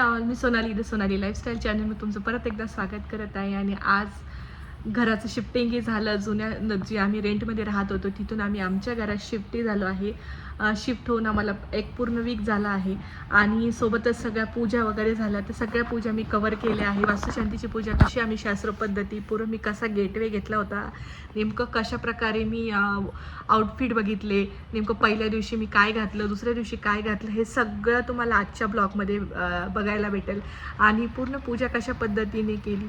All मी Sonali the Sonali lifestyle चॅनलमध्ये तुमचं परत एकदा स्वागत करत आहे आणि आज घराचं शिफ्टिंगही झालं जुन्या जे आम्ही रेंटमध्ये राहत होतो तिथून आम्ही आमच्या घरात शिफ्टही झालो आहे. शिफ्ट होऊन आम्हाला एक पूर्ण वीक झाला आहे. आणि सोबतच सगळ्या पूजा वगैरे झाल्या. तर सगळ्या पूजा मी कवर केल्या आहे. वास्तुशांतीची पूजा कशी आम्ही शास्त्र पद्धती पूर्ण मी कसा गेटवे घेतला होता नेमकं कशा प्रकारे मी आउटफिट बघितले नेमकं पहिल्या दिवशी मी काय घातलं दुसऱ्या दिवशी काय घातलं हे सगळं तुम्हाला आजच्या ब्लॉगमध्ये बघायला भेटेल. आणि पूर्ण पूजा कशा पद्धतीने केली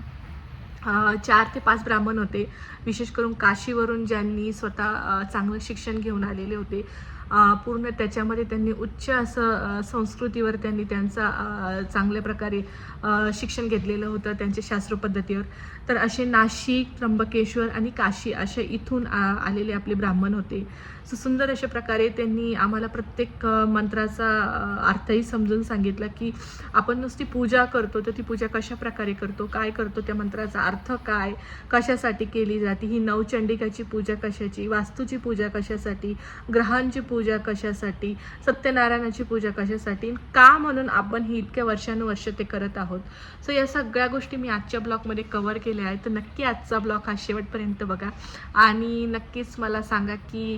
चार ते पाच ब्राह्मण होते. विशेष करून काशीवरून ज्यांनी स्वतः चांगलं शिक्षण घेऊन आलेले होते. पूर्ण त्याच्यामध्ये त्यांनी उच्च असं संस्कृतीवर त्यांनी त्यांचा चांगल्या प्रकारे शिक्षण घेतलेलं होतं त्यांच्या शास्त्र पद्धतीवर. तर असे नाशिक त्र्यंबकेश्वर आणि काशी असे इथून आ- आलेले आपले ब्राह्मण होते. सो सुंदर अशा प्रकारे त्यांनी आम्हाला प्रत्येक मंत्राचा अर्थही समजून सांगितला की आपण नुसती पूजा करतो तर ती पूजा कशा प्रकारे करतो काय करतो त्या मंत्राचा अर्थ काय कशासाठी केली जाते ही नवचंडिकाची पूजा कशाची वास्तूची पूजा कशासाठी ग्रहांची पूजा कशासाठी सत्यनारायणाची पूजा कशासाठी का म्हणून आपण ही इतक्या वर्षानुवर्ष ते करत आहोत. सो या सगळ्या गोष्टी मी आजच्या ब्लॉगमध्ये कवर केल्या. आहेत तर नक्की आजचा ब्लॉग हा शेवटपर्यंत बघा. आणि नक्कीच मला सांगा की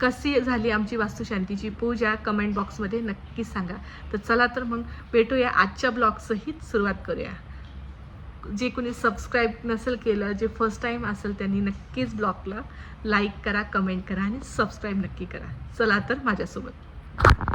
कशी झाली आमची वास्तुशांतीची पूजा? कमेंट बॉक्समध्ये नक्कीच सांगा. तर चला तर मग भेटूया आजच्या ब्लॉगसहित सुरुवात करूया. जे कोणी सबस्क्राईब नसेल केलं जे फर्स्ट टाईम असेल त्यांनी नक्कीच ब्लॉगला लाईक करा कमेंट करा आणि सबस्क्राईब नक्की करा. चला तर माझ्यासोबत.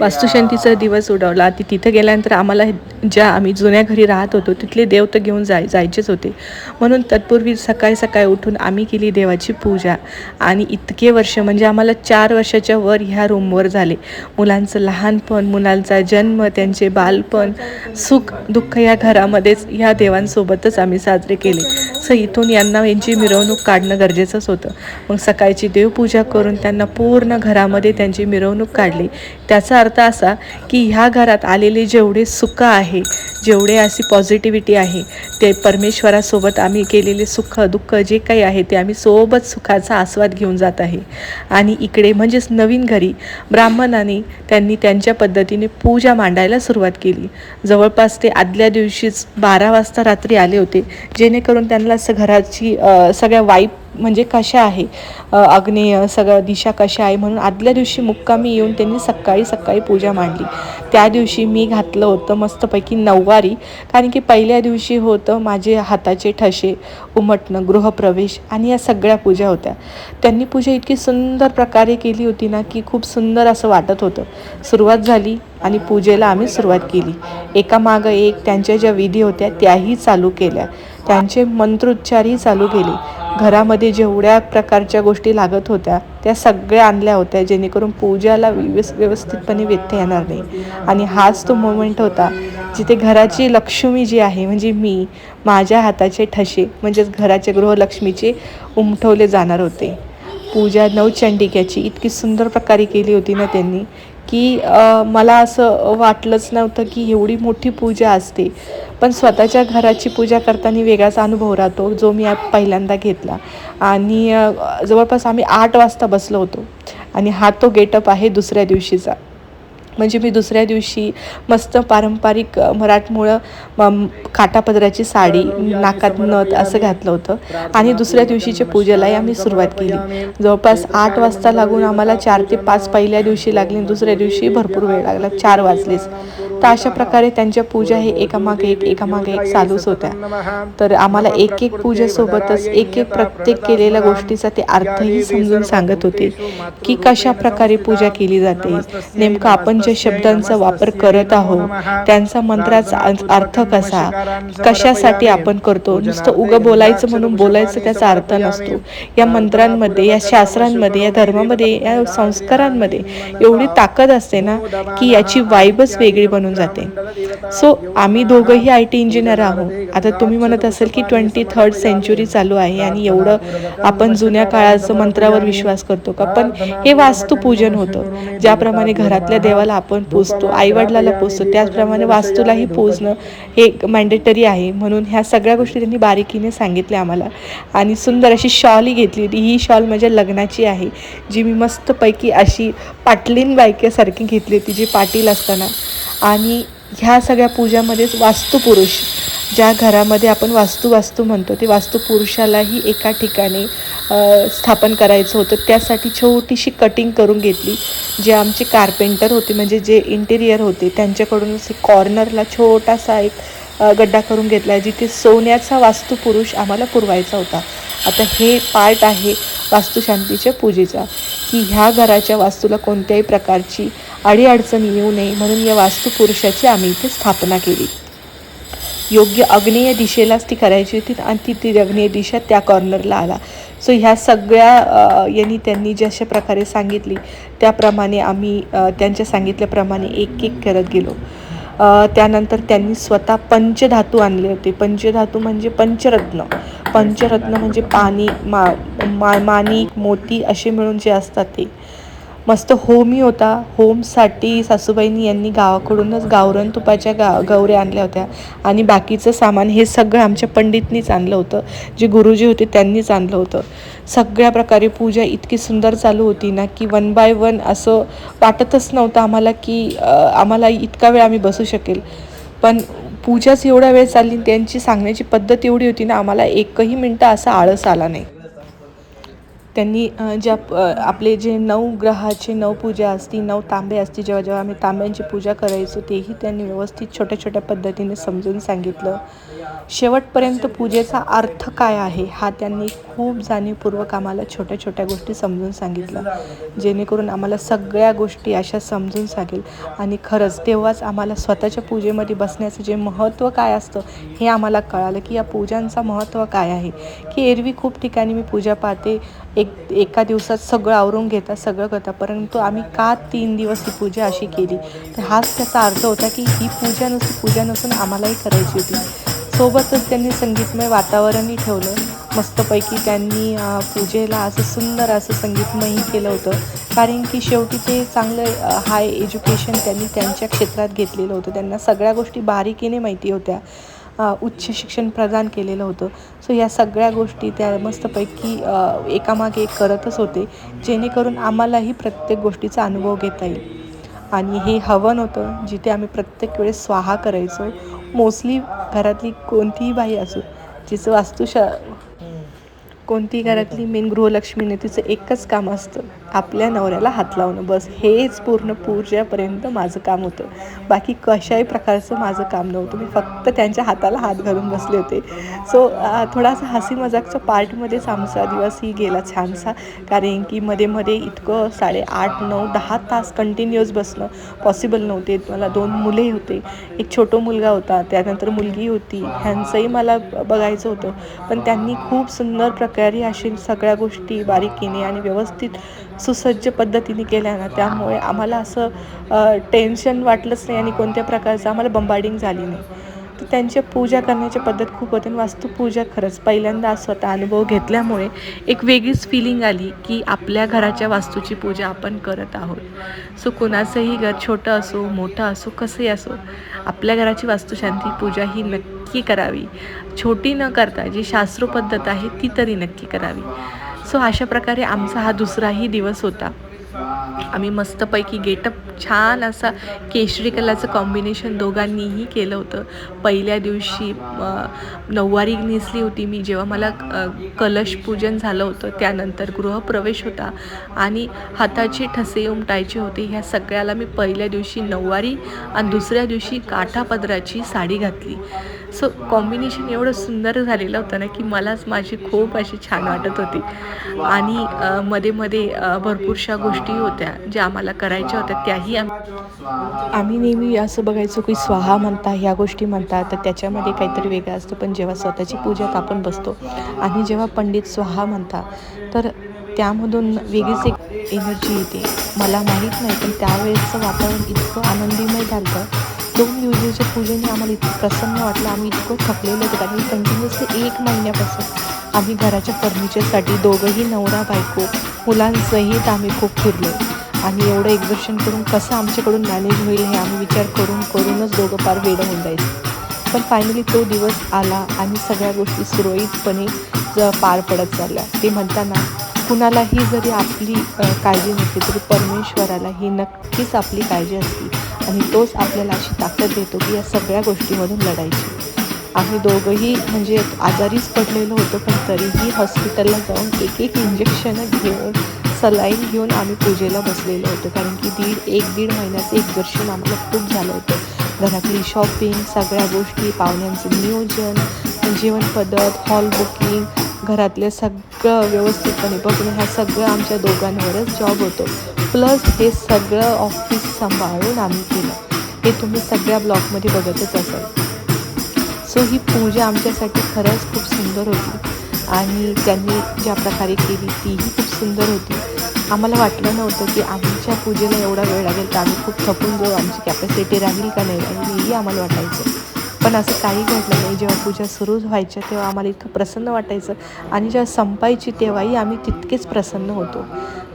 वास्तुशांतीचा दिवस उडवला. ती तिथं गेल्यानंतर आम्हाला ज्या आम्ही जुन्या घरी राहत होतो तिथले देव तर घेऊन जाय जायचेच होते. म्हणून तत्पूर्वी सकाळी सकाळी उठून आम्ही केली देवाची पूजा. आणि इतके वर्ष म्हणजे आम्हाला चार वर्षाच्या वर ह्या रूमवर झाले. मुलांचं लहानपण मुलांचा जन्म त्यांचे बालपण सुख दुःख या घरामध्येच ह्या देवांसोबतच आम्ही साजरे केले. सो इथून यांना यांची मिरवणूक काढणं गरजेचंच होतं. मग सकाळची देवपूजा करून त्यांना पूर्ण घरामध्ये त्यांची मिरवणूक काढली. त्याचा अर्थ असा की ह्या घरात आलेले जेवढे सुख आहे जेवढे अशी पॉझिटिव्हिटी आहे ते परमेश्वरासोबत आम्ही केलेले सुख दुःख जे काही आहे ते आम्ही सोबत सुखाचा आस्वाद घेऊन जात आहे. आणि इकडे म्हणजेच नवीन घरी ब्राह्मणाने त्यांनी त्यांच्या पद्धतीने पूजा मांडायला सुरुवात केली. जवळपास ते आदल्या दिवशीच बारा वाजता रात्री आले होते. जेणेकरून त्यांना असं घराची सगळ्या वाईट म्हणजे कशा आहे? अग्नेय सगळं दिशा कशा आहे म्हणून आदल्या दिवशी मुक्कामी येऊन त्यांनी सकाळी सकाळी पूजा मांडली. त्या दिवशी मी घातलं होतं मस्तपैकी नऊवारी कारण की पहिल्या दिवशी होतं माझे हाताचे ठसे उमटणं गृहप्रवेश आणि या सगळ्या पूजा होत्या. त्यांनी पूजा इतकी सुंदर प्रकारे केली होती ना की खूप सुंदर असं वाटत होतं. सुरुवात झाली आणि पूजेला आम्ही सुरुवात केली. एकामागं एक त्यांच्या ज्या विधी होत्या त्याही चालू केल्या. त्यांचे मंत्रोच्चारही चालू केले. घरामध्ये जेवढ्या प्रकारच्या गोष्टी लागत होत्या त्या सगळ्या आणल्या होत्या जेणेकरून पूजाला व्यवस् व्यवस्थितपणे व्यत्यय येणार नाही. आणि हाच तो मोमेंट होता जिथे घराची लक्ष्मी जी आहे म्हणजे मी माझ्या हाताचे ठसे म्हणजेच घराचे गृहलक्ष्मीचे उमटवले जाणार होते. पूजा नवचंडिकाची इतकी सुंदर प्रकारे केली होती ना त्यांनी की मला असं वाटलंच नव्हतं की एवढी मोठी पूजा असते. पण स्वतःच्या घराची पूजा करताना वेगळाच अनुभव राहतो जो मी पहिल्यांदा घेतला. आणि जवळपास आम्ही आठ वाजता बसलो होतो. आणि हा तो गेटअप आहे दुसऱ्या दिवशीचा. म्हणजे मी दुसऱ्या दिवशी मस्त पारंपरिक मराठमोळं म- काटापदराची साडी नाकात नथ असं घातलं होतं. आणि दुसऱ्या दिवशीच्या पूजेलाही आम्ही सुरुवात केली. जवळपास आठ वाजता लागून आम्हाला चार ते पाच पहिल्या दिवशी लागली आणि दुसऱ्या दिवशी भरपूर वेळ लागला. चार वाजलेच. तर अशा प्रकारे त्यांच्या पूजा हे एकामागे एक एकामागे एक चालूच होत्या. तर आम्हाला एक एक पूजेसोबतच एक एक प्रत्येक केलेल्या गोष्टीचा ते अर्थही समजून सांगत होते की कशा प्रकारे पूजा केली जाते. नेमकं आपण ज्या शब्दांचा वापर करत आहोत. त्यांचा मंत्राचा अर्थ- अर्थ कसा? कशासाठी आपण करतो? नुसतं उगं बोलायचं म्हणून बोलायचं त्याचा अर्थ नसतो. या मंत्रांमध्ये या शास्त्रांमध्ये या धर्मामध्ये या संस्कारांमध्ये एवढी ताकद असते ना की याची वाईबच वेगळी बनून जाते. सो आम्ही दोघंही आय टी इंजिनियर आहोत. आता तुम्ही म्हणत असेल की ट्वेंटी थर्ड सेंचुरी चालू आहे आणि एवढं आपण जुन्या काळाचं मंत्रावर विश्वास करतो का? पण हे वास्तुपूजन होतं. ज्याप्रमाणे घरातल्या देवाला आपण पूजतो आईवडिलाला पूजतो त्याचप्रमाणे वास्तूलाही पूजणं हे मॅन्डेटरी आहे. म्हणून ह्या सगळ्या गोष्टी त्यांनी बारीकीने सांगितल्या आम्हाला. आणि सुंदर अशी शॉलही घेतली होती. ही शॉल माझ्या लग्नाची आहे. जी मी मस्तपैकी अशी पाटलीन बायकेसारखी घेतली होती जी पाटील असताना. आणि ह्या सगळ्या पूजामध्येच वास्तुपुरुष. ज्या घरामध्ये आपण वास्तू वास्तू म्हणतो ते वास्तुपुरुषालाही एका ठिकाणी स्थापन करायचं होतं. त्यासाठी छोटीशी कटिंग करून घेतली जे आमचे कार्पेंटर होते म्हणजे जे इंटेरियर होते त्यांच्याकडूनच कॉर्नरला छोटासा एक गड्डा करून घेतला आहे जिथे सोन्याचा वास्तुपुरुष आम्हाला पुरवायचा होता. आता हे पार्ट आहे वास्तुशांतीच्या पूजेचा की ह्या घराच्या वास्तूला कोणत्याही प्रकारची अडीअडचण येऊ नये म्हणून या वास्तुपुरुषाची आम्ही इथे स्थापना केली. योग्य आग्नेय दिशेलाच ती करायची होती आणि ती ती आग्नेय दिशा त्या कॉर्नरला आला. सो ह्या सगळ्या यांनी त्यांनी जशा प्रकारे सांगितली त्याप्रमाणे आम्ही त्यांच्या सांगितल्याप्रमाणे एक एक करत गेलो. त्यानंतर त्यांनी स्वतः पंचधातू आणले होते. पंचधातू म्हणजे पंचरत्न. पंचरत्न म्हणजे पाणी मा मा माणिक मोती असे मिळून जे असतात ते. मस्त होमही होता. होमसाठी सासूबाईंनी यांनी गावाकडूनच गावरण तुपाच्या गा गौऱ्या आणल्या होत्या. आणि बाकीचं सामान हे सगळं आमच्या पंडितनीच आणलं होतं. जे गुरुजी होते त्यांनीच आणलं होतं. सगळ्या प्रकारे पूजा इतकी सुंदर चालू होती ना की वन बाय वन असं वाटतच नव्हतं आम्हाला की आम्हाला इतका वेळ आम्ही बसू शकेल. पण पूजाच एवढा वेळ चालली त्यांची सांगण्याची पद्धत एवढी होती ना आम्हाला एकही मिनटं असा आळस आला नाही. त्यांनी ज्या आपले जे नऊ ग्रहाचे नऊ पूजा असती नऊ तांबे असती जेव्हा जेव्हा आम्ही तांब्यांची पूजा करायचो तेही त्यांनी व्यवस्थित छोट्या छोट्या पद्धतीने समजून सांगितलं. शेवटपर्यंत पूजेचा अर्थ काय आहे हा त्यांनी खूप जाणीवपूर्वक आम्हाला छोट्या छोट्या गोष्टी समजून सांगितलं जेणेकरून आम्हाला सगळ्या गोष्टी अशा समजून सांगेल. आणि खरंच तेव्हाच आम्हाला स्वतःच्या पूजेमध्ये बसण्याचं जे महत्त्व काय असतं हे आम्हाला कळालं की या पूजांचं महत्त्व काय आहे. की एरवी खूप ठिकाणी मी पूजा पाहते एक एका दिवसात सगळं आवरून घेतात सगळं करतात परंतु आम्ही का तीन दिवस ही पूजा अशी केली? तर हाच त्याचा अर्थ होता की ही पूजा नसून पूजा नसून आम्हालाही करायची होती. सोबतच त्यांनी संगीतमय वातावरणही ठेवलं. मस्तपैकी त्यांनी पूजेला असं सुंदर असं संगीतमयही केलं होतं. कारण की शेवटी ते चांगलं हाय एज्युकेशन त्यांनी त्यांच्या क्षेत्रात घेतलेलं होतं. त्यांना सगळ्या गोष्टी बारीकीने माहिती होत्या. उच्च शिक्षण प्रदान केलेलं होतं. सो या सगळ्या गोष्टी त्या मस्तपैकी एकामागे एक करतच होते. जेणेकरून आम्हालाही प्रत्येक गोष्टीचा अनुभव घेता येईल. आणि हे हवन होतं जिथे आम्ही प्रत्येक वेळेस स्वाहा करायचो. मोस्टली घरातली कोणतीही बाई असो जिचं वास्तुशा कोणती घरातली मेन गृहलक्ष्मीने तिचं एकच काम असतं आपल्या नवऱ्याला हात लावणं. बस हेच पूर्ण पूजेपर्यंत माझं काम होतं. बाकी कशाही प्रकारचं माझं काम नव्हतं. मी फक्त त्यांच्या हाताला हात घालून बसले होते. सो थोडासा हसी मजाकच्या पार्टमध्येच आमचा दिवसही गेला छानसा. कारण की मध्ये मध्ये इतकं साडेआठ नऊ दहा तास कंटिन्युअस बसणं पॉसिबल नव्हते. मला दोन मुले होते. एक छोटो मुलगा होता त्यानंतर मुलगी होती. ह्यांचंही मला बघायचं होतं. पण त्यांनी खूप सुंदर प्रकार अशी सगळ्या गोष्टी बारीकीने आणि व्यवस्थित सुसज्ज पद्धतीने केल्या ना त्यामुळे आम्हाला असं टेन्शन वाटलंच नाही आणि कोणत्या प्रकारचं आम्हाला बंबार्डिंग झाली नाही. तर त्यांच्या पूजा करण्याची पद्धत खूप होती आणि वास्तुपूजा खरंच पहिल्यांदा स्वतः अनुभव घेतल्यामुळे एक वेगळीच फिलिंग आली की आपल्या घराच्या वास्तूची पूजा आपण करत आहोत. सो कोणाचंही घर छोटं असो मोठं असो कसंही असो आपल्या घराची वास्तुशांती पूजा ही नक्की नक्की करावी. छोटी न करता जी शास्त्रोपद्धत आहे ती तरी नक्की करावी. सो अशा प्रकारे आमचा हा दुसराही दिवस होता. आम्ही मस्तपैकी गेटअप छान असा केशरी कलरचं कॉम्बिनेशन दोघांनीही केलं होतं. पहिल्या दिवशी नऊवारी नेसली होती मी जेव्हा मला कलश पूजन झालं होतं त्यानंतर गृहप्रवेश होता. आणि हाताचे ठसे उमटायचे होते. ह्या सगळ्याला मी पहिल्या दिवशी नऊवारी आणि दुसऱ्या दिवशी काठापदराची साडी घातली. सो कॉम्बिनेशन एवढं सुंदर झालेलं होतं ना की मलाच माझी खूप अशी छान वाटत होती. आणि मध्ये मध्ये भरपूरशा गोष्टी होत्या ज्या आम्हाला करायच्या होत्या त्याही आम्ही नेहमी असं बघायचो की स्वाहा म्हणता ह्या गोष्टी म्हणतात तर त्याच्यामध्ये काहीतरी वेगळं असतं. पण जेव्हा स्वतःची पूजात आपण बसतो आणि जेव्हा पंडित स्वाहा म्हणता तर त्यामधून वेगळीच एक एनर्जी येते. मला माहीत नाही पण त्यावेळेसचं वातावरण इतकं आनंदीमय झालं दोन दिवसाच्या पूजेने आम्हाला इतकं प्रसन्न वाटलं. आम्ही इतकं थकलेलो होतो. आणि कंटिन्युअसली एक महिन्यापासून आम्ही घराच्या फर्निचरसाठी दोघंही नवरा बायको मुलांसहित आम्ही खूप फिरलो. आणि एवढं एक्झिबिशन करून कसं आमच्याकडून मॅनेज होईल हे आम्ही विचार करून करूनच दोघं फार वेळ होऊन जायचं. पण फायनली तो दिवस आला आणि सगळ्या गोष्टी सुरळीतपणे ज पार पडत चालल्या. ते म्हणताना कुणालाही जरी आपली काळजी नसली तरी परमेश्वराला ही नक्कीच आपली काळजी असते. आणि तोच आपल्याला अशी ताकद देतो की या सगळ्या गोष्टीमधून लढायची. आम्ही दोघंही म्हणजे आजारीच पडलेलो होतो पण तरीही हॉस्पिटलला जाऊन एक एक इंजेक्शनं घेऊन सलाईन घेऊन आम्ही पूजेला बसलेलो होतो. कारण की दीड एक दीड महिन्याचं एक्झर्शन आम्हाला खूप झालं होतं. घरातली शॉपिंग सगळ्या गोष्टी पाहुण्यांचं नियोजन जेवण पद्धत हॉल बुकिंग घरातलं सगळं व्यवस्थितपणे बघणं ह्या सगळं आमच्या दोघांवरच जॉब होतो. प्लस हे सगळं ऑफिस सांभाळून आम्ही केलं. हे तुम्ही सगळ्या ब्लॉकमध्ये बघतच असाल. सो ही पूजा आमच्यासाठी खरंच खूप सुंदर होती. आणि त्यांनी ज्या प्रकारे केली तीही खूप सुंदर होती. आम्हाला वाटलं नव्हतं की आमच्या पूजेला एवढा वेळ लागेल तर आम्ही खूप थकून जाऊ आमची कॅपॅसिटी राहील का नाही राहील हेही आम्हाला वाटायचं. पण असं काही घडलं नाही. जेव्हा पूजा सुरू व्हायच्या तेव्हा आम्हाला इतकं प्रसन्न वाटायचं. आणि जेव्हा संपायची तेव्हाही आम्ही तितकेच प्रसन्न होतो.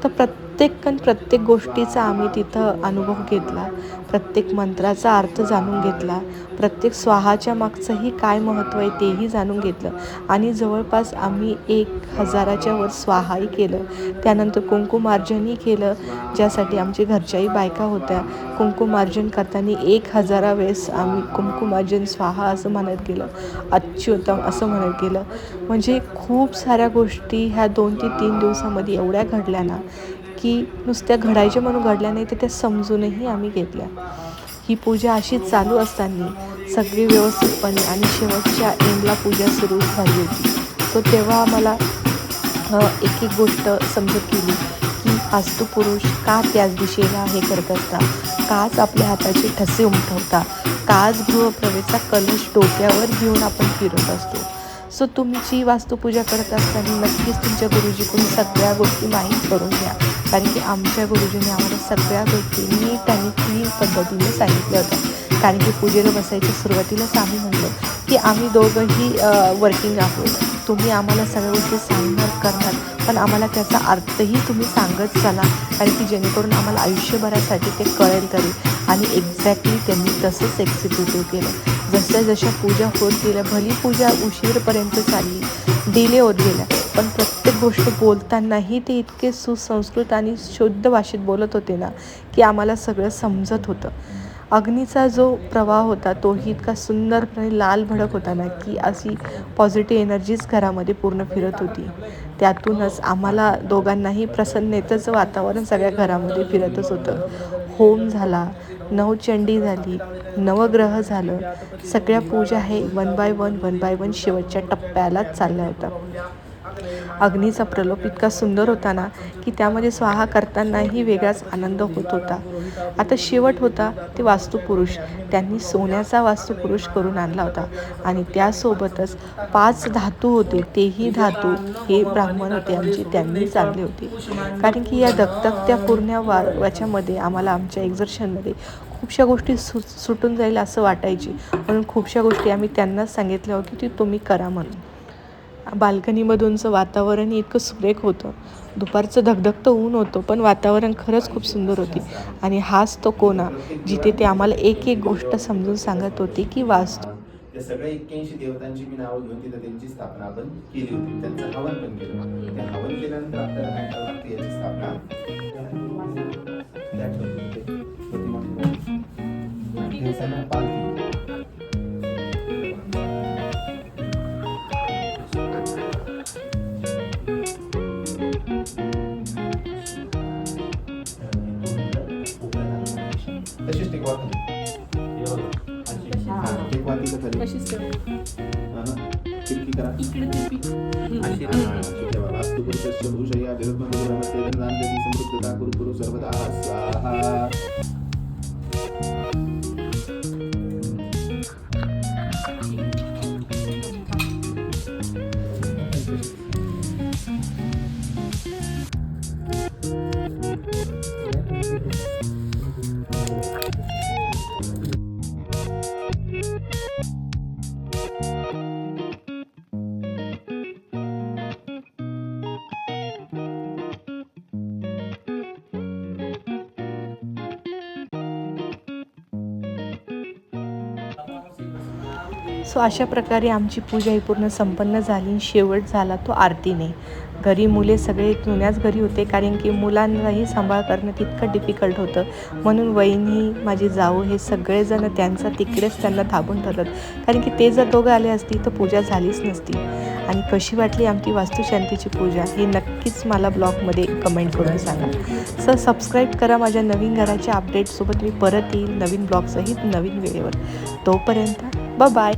तर प्रत्येक आणि प्रत्येक गोष्टीचा आम्ही तिथं अनुभव घेतला. प्रत्येक मंत्राचा अर्थ जाणून घेतला. प्रत्येक स्वाहाच्या मागचंही काय महत्त्व आहे तेही जाणून घेतलं. आणि जवळपास आम्ही एक हजाराच्या वर स्वाहाही केलं. त्यानंतर कुंकुमार्जनही केलं ज्यासाठी आमच्या घरच्याही बायका होत्या. कुंकुमार्जन करताना एक हजारा वेळेस आम्ही कुंकुमार्जन स्वाहा असं म्हणत गेलं. अच्युतम असं म्हणत गेलं. म्हणजे खूप साऱ्या गोष्टी ह्या दोन ते तीन दिवसामध्ये एवढ्या घडल्या ना की नुसत्या घडायच्या म्हणून घडल्या नाही तर त्या समजूनही आम्ही घेतल्या. ही पूजा अशी चालू असताना सगळी व्यवस्थितपणे आणि शेवटच्या एंडला पूजा सुरू झाली होती. सो तेव्हा आम्हाला एक एक गोष्ट समजत गेली की वास्तुपुरुष का त्याच दिशेला हे करत असता? काच आपल्या हाताचे ठसे उमटवता? काच गृहप्रवेशचा कलश डोक्यावर घेऊन आपण फिरत असतो. सो तुमची वास्तुपूजा करत असताना नक्कीच तुमच्या गुरुजीकडून सगळ्या गोष्टी माहीत करून घ्या. कारण की आमच्या गुरुजींनी आम्हाला सगळ्या गोष्टी नीट आणि क्लीन पद्धतीने सांगितल्या होत्या. कारण की पूजेला बसायच्या सुरुवातीलाच आम्ही म्हणलो की आम्ही दोघंही वर्किंग आहोत. तुम्ही आम्हाला सगळ्या गोष्टी सांगणार करणार पण आम्हाला त्याचा अर्थही तुम्ही सांगत चला. कारण की जेणेकरून आम्हाला आयुष्यभरासाठी ते कळेल तरी. आणि एक्झॅक्टली त्यांनी तसंच एक्झिक्युटिव्ह केलं. जशा जशा पूजा होत गेल्या भली पूजा उशीरपर्यंत चालली डिले होत गेल्या. पण प्रत्येक गोष्ट बोलतानाही ते इतके सुसंस्कृत आणि शुद्ध भाषेत बोलत होते ना की आम्हाला सगळं समजत होतं. अग्नीचा जो प्रवाह होता तोही इतका सुंदरपणे लाल भडक होता ना की अशी पॉझिटिव्ह एनर्जीच घरामध्ये पूर्ण फिरत होती. त्यातूनच आम्हाला दोघांनाही प्रसन्नतेचं वातावरण सगळ्या घरामध्ये फिरतच होतं. होम झाला नवचंडी झाली नवग्रह झालं सगळ्या पूजा हे one by one one by one शेवटच्या टप्प्यालाच चालल्या होत्या. अग्नीचा प्रलोप इतका सुंदर होता ना की त्यामध्ये स्वाहा करतानाही वेगळाच आनंद होत होता. आता शेवट होता ते वास्तुपुरुष. त्यांनी सोन्याचा वास्तुपुरुष करून आणला होता. आणि त्यासोबतच पाच धातू होते. तेही धातू हे ब्राह्मण होते. आमचे त्यांनी चांगले होते. कारण की या दगदगत्या पूर्ण वा वाच्यामध्ये आम्हाला आमच्या एक्झर्शनमध्ये खूपशा गोष्टी सु सुटून जाईल असं वाटायची. म्हणून खूपशा गोष्टी आम्ही त्यांनाच सांगितल्या होत्या की तुम्ही करा म्हणून. बाल्कनीमधूनचं वातावरण इतकं सुरेख होतं. दुपारचं धगधगतं ऊन होतं पण वातावरण खरंच खूप सुंदर होती. आणि हाच तो कोणा जिथे ते आम्हाला एक एक गोष्ट समजून सांगत होते की वास्तू त्या सगळ्या एक्क्याऐंशी देवतांची मी नावं घेऊन तिथं त्यांची स्थापना आपण केली होती. त्यांचं हवन पण केलं त्या हवन केल्यानंतर आपल्याला काय करावं लागतं याची स्थापना त्या प्रतिमा सो अशा प्रकारे आमची पूजा ही पूर्ण संपन्न झाली शेवट झाला तो आरतीने. घरी मुले सगळे जुन्याच घरी होते कारण की मुलांनाही सांभाळ करणं तितकं डिफिकल्ट होतं. म्हणून वहिनी माझी जाऊ हे सगळेजण त्यांचं तिकडेच त्यांना थांबून ठरत कारण की ते जर दोघं आले असती तर पूजा झालीच नसती. आणि कशी वाटली आमची वास्तुशांतीची पूजा ही नक्कीच मला ब्लॉगमध्ये कमेंट करून सांगा. सर सबस्क्राईब करा माझ्या नवीन घराच्या अपडेटसोबत मी परत येईल नवीन ब्लॉगसहित नवीन वेळेवर. तोपर्यंत बाय